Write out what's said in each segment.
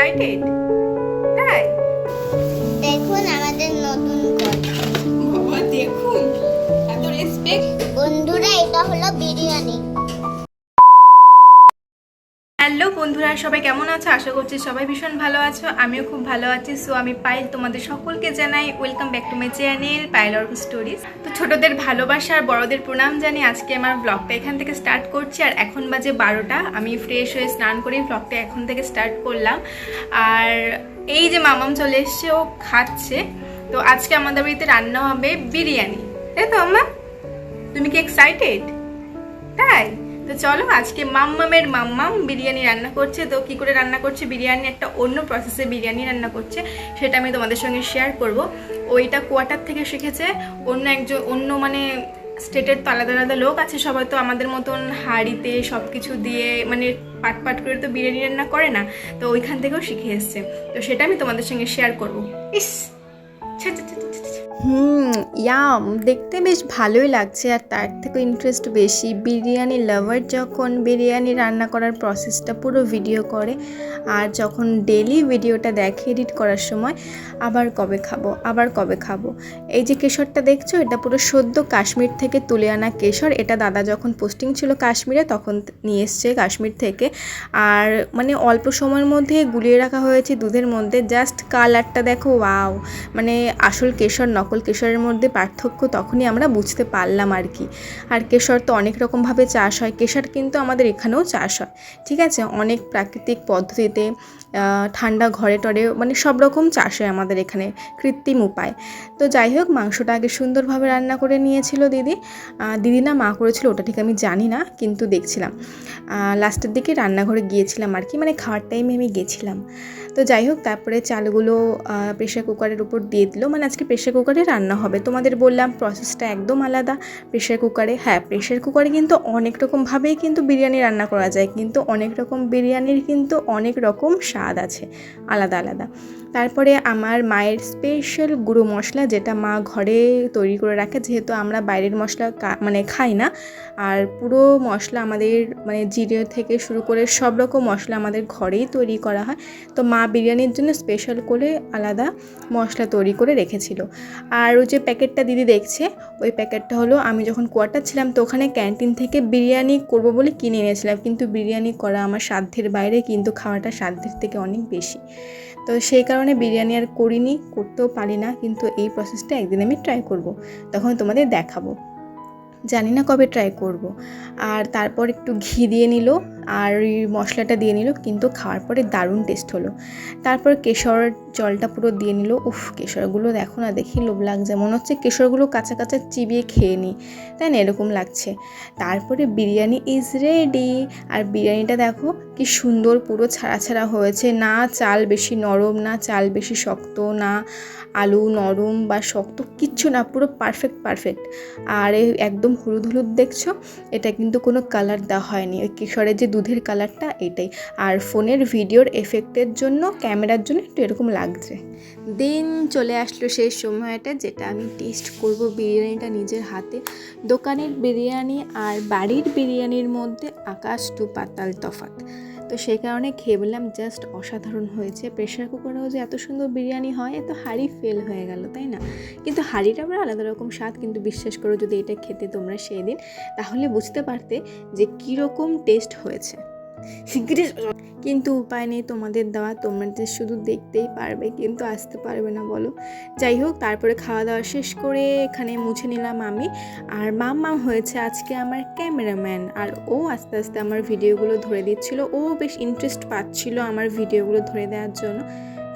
Excited তাই দেখুন আমাদের নতুন ঘর বাবা দেখুন। এত রেসপেক্ট বন্ধুরা এটা হলো বিরিয়ানি। হ্যালো বন্ধুরা, সবাই কেমন আছো? আশা করছি সবাই ভীষণ ভালো আছো। আমিও খুব ভালো আছি। সো আমি পাইল তোমাদের সকলকে জানাই welcome back to my channel Payel Arka stories তো ছোটদের ভালোবাসা আর বড়দের প্রণাম জানি আজকে আমার ব্লগটা এখান থেকে স্টার্ট করছি। আর এখন বাজে বারোটা। আমি ফ্রেশ হয়ে স্নান করে ব্লগটা এখন থেকে স্টার্ট করলাম। আর এই যে মামাম চলে এসছে, ও খাচ্ছে। তো আজকে আমাদের বাড়িতে রান্না হবে বিরিয়ানি। তাই তো আম্মা তুমি কি এক্সাইটেড তাই? তো চলো, আজকে মাম্মামের মাম্মাম বিরিয়ানি রান্না করছে। তো কি করে রান্না করছে? বিরিয়ানি একটা অন্য প্রসেসে বিরিয়ানি রান্না করছে, সেটা আমি তোমাদের সঙ্গে শেয়ার করব। ওইটা কোয়ার্টার থেকে শিখেছে। অন্য একজন, অন্য মানে স্টেটের তো আলাদা আলাদা লোক আছে সবাই, তো আমাদের মতন হাঁড়িতে সব কিছু দিয়ে মানে পাট পাট করে তো বিরিয়ানি রান্না করে না, তো ওইখান থেকেও শিখে এসছে। তো সেটা আমি তোমাদের সঙ্গে শেয়ার করব। ইস। হুম ইয়াম দেখতে বেশ ভালোই লাগছে আর তার থেকে ইন্টারেস্ট বেশি। বিরিয়ানি লাভার যখন বিরিয়ানি রান্না করার প্রসেসটা পুরো ভিডিও করে আর যখন ডেলি ভিডিওটা দেখে এডিট করার সময়, আবার কবে খাব, আবার কবে খাব। এই যে কেশরটা দেখছ, এটা পুরো সদ্য কাশ্মীর থেকে তুলে আনা কেশর। এটা দাদা যখন পোস্টিং ছিল কাশ্মীরে, তখন নিয়ে এসছে কাশ্মীর থেকে। আর মানে অল্প সময়ের মধ্যে গুলিয়ে রাখা হয়েছে দুধের মধ্যে। জাস্ট কালারটা দেখো ওয়াও মানে আসল কেশর, নকল কেশরের মধ্যে পার্থক্য তখনই আমরা বুঝতে পারলাম আর কি। আর কেশর তো অনেক রকমভাবে চাষ হয়। কেশর কিন্তু আমাদের এখানেও চাষ হয়। ঠিক আছে? অনেক প্রাকৃতিক পদ্ধতিতে ঠান্ডা ঘরে টরে মানে সব রকম চাষ হয় আমাদের এখানে। কৃত্রিম উপায়। তো যাই হোক, মাংসটা আগে সুন্দরভাবে রান্না করে নিয়েছিল দিদি। দিদি না মা করেছিল, ওটা ঠিক আমি জানি না, কিন্তু দেখছিলাম। লাস্টের দিকে রান্নাঘরে গিয়েছিলাম আর কি। মানে খাওয়ার টাইমে আমি গেছিলাম। তো যাই হোক, তারপরে চালগুলো প্রেশার কুকারের উপর দিয়ে দিল। মানে আজকে প্রেশার কুকারে রান্না হবে। তোমাদের বললাম প্রসেসটা একদম আলাদা। প্রেশার কুকারে হ্যাঁ প্রেশার কুকারে কিন্তু অনেক রকমভাবেই কিন্তু বিরিয়ানি রান্না করা যায়। কিন্তু অনেক রকম বিরিয়ানির কিন্তু অনেক রকম স্বাদ আছে। আলাদা আলাদা। তারপরে আমার মায়ের স্পেশাল গুঁড়ো মশলা যেটা মা ঘরে তৈরি করে রাখে, যেহেতু আমরা বাইরের মশলা মানে খাই না, আর পুরো মশলা আমাদের মানে জিরে থেকে শুরু করে সব রকম মশলা আমাদের ঘরেই তৈরি করা হয়। তো মা বিরিয়ানির জন্য স্পেশাল করে আলাদা মশলা তৈরি করে রেখেছিল। আর ওই যে প্যাকেটটা দিদি দেখছে, ওই প্যাকেটটা হলো আমি যখন কোয়ার্টার ছিলাম তো ওখানে ক্যান্টিন থেকে বিরিয়ানি করব বলে কিনে এনেছিলাম। কিন্তু বিরিয়ানি করা আমার সাধ্যের বাইরে, কিন্তু খাওয়াটা সাধ্যের থেকে অনেক বেশি। তো সেই কারণে বিরিয়ানি আর করিনি, করতেও পারি না, কিন্তু এই প্রসেসটা একদিন আমি ট্রাই করব। তখন তোমাদের দেখাবো। জানি না কবে ট্রাই করব। আর তারপর একটু ঘি দিয়ে নিল। আর ওই মশলাটা দিয়ে নিল, কিন্তু খাওয়ার পরে দারুণ টেস্ট হলো। তারপর কেশর জলটা পুরো দিয়ে নিল। উফ, কেশরগুলো দেখো না, দেখি লোভ লাগছে। মনে হচ্ছে কেশরগুলো কাঁচা কাঁচা চিবিয়ে খেয়ে নিই। তাই না, এরকম লাগছে। তারপরে বিরিয়ানি ইজ রেডি আর বিরিয়ানিটা দেখো কি সুন্দর পুরো ছাড়া ছাড়া হয়েছে। না চাল বেশি নরম, না চাল বেশি শক্ত, না আলু নরম বা শক্ত, কিচ্ছু না, পুরো পারফেক্ট পারফেক্ট আর একদম হলুদ হলুদ দেখছ, এটা কিন্তু কোনো কালার দেওয়া হয়নি। ওই কেশরের যে দুধের কালারটা এটাই। আর ফোনের ভিডিওর এফেক্টের জন্য ক্যামেরার জন্য একটু এরকম লাগছে। দিন চলে আসলো সেই সময়টা যেটা আমি টেস্ট করব বিরিয়ানিটা নিজের হাতে। দোকানের বিরিয়ানি আর বাড়ির বিরিয়ানির মধ্যে আকাশ টু পাতাল তফাত তো সেই কারণে খেয়ে বললাম, জাস্ট অসাধারণ হয়েছে। প্রেশার কুকারেও যে এত সুন্দর বিরিয়ানি হয় এত হাড়ি ফেল হয়ে গেল, তাই না? কিন্তু হাঁড়িটা আবার আলাদা রকম স্বাদ, কিন্তু বিশ্বাস করো যদি এটা খেতে তোমরা সেই দিন, তাহলে বুঝতে পারতে যে কীরকম টেস্ট হয়েছে। কিন্তু উপায় নেই তোমাদের দেওয়া তোমাদের শুধু দেখতেই পারবে, কিন্তু আসতে পারবে না, বলো। যাই হোক, তারপরে খাওয়া দাওয়া শেষ করে এখানে মুছে নিলাম আমি। আর মাম্মা হয়েছে আজকে আমার ক্যামেরাম্যান, আর ও আস্তে আস্তে আমার ভিডিওগুলো ধরে দিচ্ছিল। ও বেশ ইন্টারেস্ট পাচ্ছিল আমার ভিডিওগুলো ধরে দেওয়ার জন্য।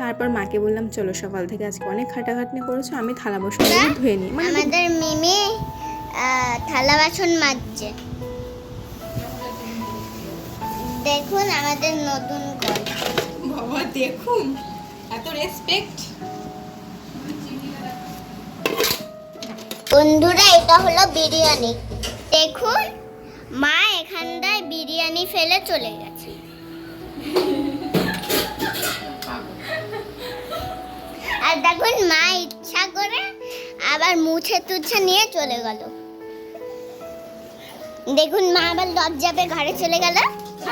তারপর মাকে বললাম, চলো সকাল থেকে আজকে অনেক খাটাখাটনি করেছ, আমি থালা বসে ধুয়ে নিই। মানে আমাদের মিমি থালা বাসন মাজছে। দেখুন আমাদের নতুন ঘর বাবা দেখুন এত রেসপেক্ট বন্ধুরা এটা হলো বিরিয়ানি। দেখুন মা এখানটায় বিরিয়ানি ফেলে চলে গেছে। আর দেখুন মা ইচ্ছা করে আবার মুছে তুছে নিয়ে চলে গেল। দেখুন মা আবার লজ্জা পেয়ে ঘরে চলে গেল।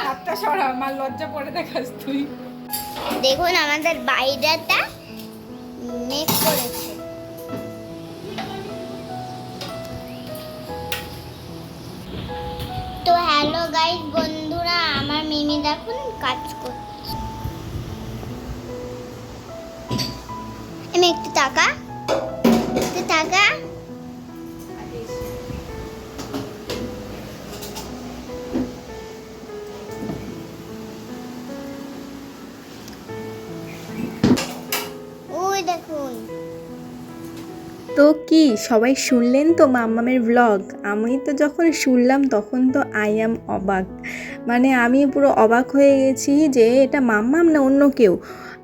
হাতটা সরা, আমার লজ্জা পড়ে দেখাস তুই। দেখুন, আমাদের বাইরেটা মেক করেছে। তো হ্যালো গাইস বন্ধুরা, আমার মিমি দেখুন কাজ করছে। আমি একটু টাকা দেখুন। তো কি, সবাই শুনলেন তো মাম্মামের ব্লগ আমি তো যখন শুনলাম তখন তো আই অ্যাম অবাক। মানে আমি পুরো অবাক হয়ে গেছি যে এটা মাম্মাম না অন্য কেউ?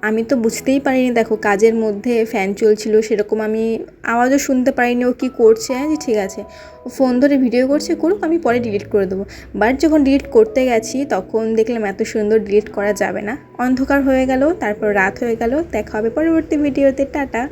আমি তো বুঝতেই পারিনি, দেখো কাজের মধ্যে ফ্যান চলছিল, সেরকম আমি আওয়াজও শুনতে পারিনি ও কী করছে হ্যাঁ ঠিক আছে। ও ফোন ধরে ভিডিও করছে, করুক, আমি পরে ডিলিট করে দেবো। বাট যখন ডিলিট করতে গেছি, তখন দেখলাম এত সুন্দর ডিলিট করা যাবে না। অন্ধকার হয়ে গেল, তারপর রাত হয়ে গেল, দেখা হবে পরবর্তী ভিডিওতে টাটা।